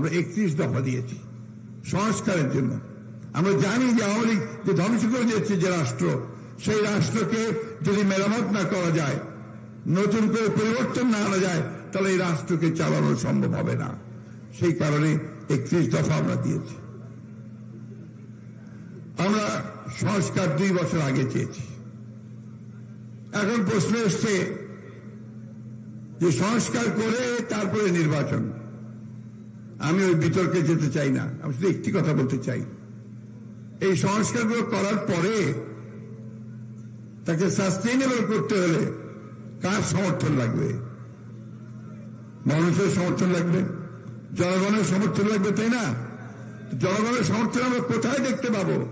আমরা একত্রিশ দফা দিয়েছি সংস্কারের জন্য। আমরা জানি যে আওয়ামী লীগ যে ধ্বংস করে দিয়েছে যে রাষ্ট্র, সেই রাষ্ট্রকে যদি মেরামত না করা যায়, নতুন করে পরিবর্তন না আনা যায়, তাহলে এই রাষ্ট্রকে চালানো সম্ভব হবে না। সেই কারণে একত্রিশ দফা আমরা দিয়েছি। আমরা সংস্কার দুই বছর আগে চেয়েছি। এখন প্রশ্ন এসছে যে সংস্কার করে তারপরে নির্বাচন। আমি ওই বিতর্কে যেতে চাই না। আমি শুধু একটি কথা বলতে চাই। এই সংস্কারগুলো করার পরে তাকে সাস্টেইনেবল করতে হলে কার সমর্থন লাগবে? মানুষের সমর্থন লাগবে? জনগণের সমর্থন লাগবে, তাই না? জনগণের সমর্থন আমরা কোথায় দেখতে পাবো?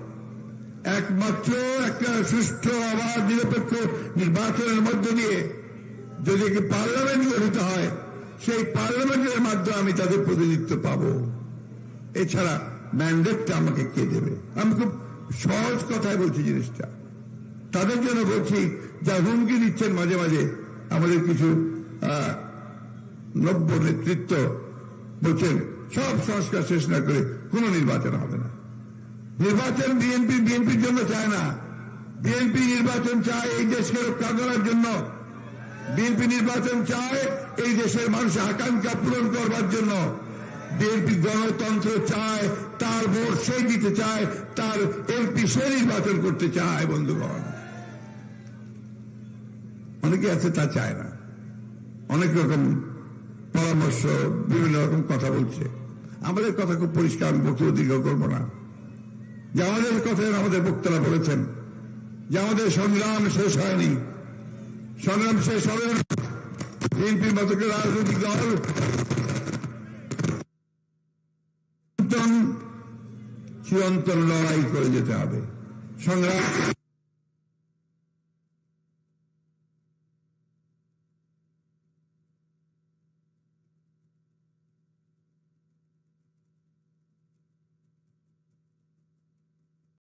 একমাত্র একটা সুষ্ঠু, আবার নিরপেক্ষ নির্বাচনের মধ্য দিয়ে যদি পার্লামেন্ট গঠিত হয়, সেই মাধ্যমে আমি তাদের প্রতিনিধিত্ব পাবো। এছাড়া ম্যান্ডেটটা আমাকে কে দেবে? আমি খুব সহজ কথায় বলছি জিনিসটা। তাদের জন্য বলছি, যা হুমকি দিচ্ছেন মাঝে মাঝে আমাদের কিছু নব্য নেতৃত্ব বলছেন, সব সংস্কার শেষ না করে কোনো নির্বাচন হবে না। নির্বাচন বিএনপি, বিএনপির জন্য চায় না। বিএনপি নির্বাচন চায় এই দেশকে রক্ষা করার জন্য। বিএনপি নির্বাচন চায়, এই দেশের মানুষের আকাঙ্ক্ষা পূরণ করবার জন্য। বিএনপি গণতন্ত্র চায়, তার ভোট সে দিতে চায়, তার এমপি সে নির্বাচন করতে চায়, বন্ধুগণ। অনেকে আছে, তা চায় না। অনেক রকম পরামর্শ, বিভিন্ন রকম কথা বলছে। আমাদের কথা খুব পরিষ্কার, আমি বক্তব্য দীর্ঘ করব না। যে আমাদের কথায় আমাদের বক্তারা বলেছেন, যে আমাদের সংগ্রাম শেষ হয়নি। সংগ্রাম শেষ হবে না। বিএনপির মতো রাজনৈতিক দল চিরন্তন লড়াই করে যেতে হবে। সংগ্রাম